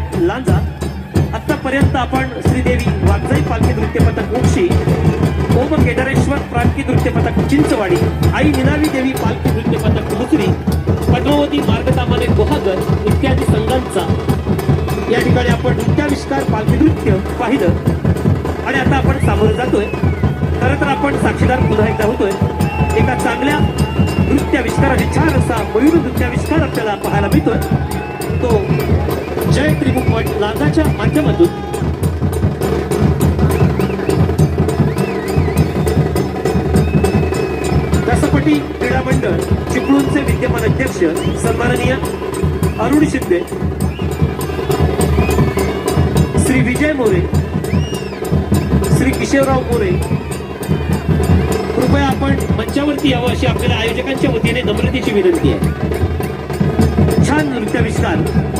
लांजा आतापर्यंत आपण श्रीदेवी वागजाई पालखी नृत्य पथक उक्षी ओम केदारेश्वर प्रांकी नृत्य पथक चिंचवाडी आई निनावी देवी पालखी नृत्य पथक मुसरी पद्मावती मार्गतामाने गुहागर इत्यादी संघांचा. या ठिकाणी आपण नृत्याविष्कार पालखी नृत्य पाहिलं. आणि आता आपण सामोरं जातोय. खरं तर आपण साक्षीदार पुन्हा एकदा होतोय. एका चांगल्या नृत्याविष्काराने छान असा मयूर नृत्याविष्कार आपल्याला पाहायला मिळतोय. तो जय त्रिमुख मठ माध्यमातून. दसपटी क्रीडा मंडळ चिपळूणचे विद्यमान अध्यक्ष सन्माननीय अरुण शिंदे. श्री विजय मोरे. श्री किशोरराव मोरे. कृपया आपण मंचावरती यावं अशी आपल्याला आयोजकांच्या वतीने नम्रतेची विनंती आहे. छान नृत्याविष्कार.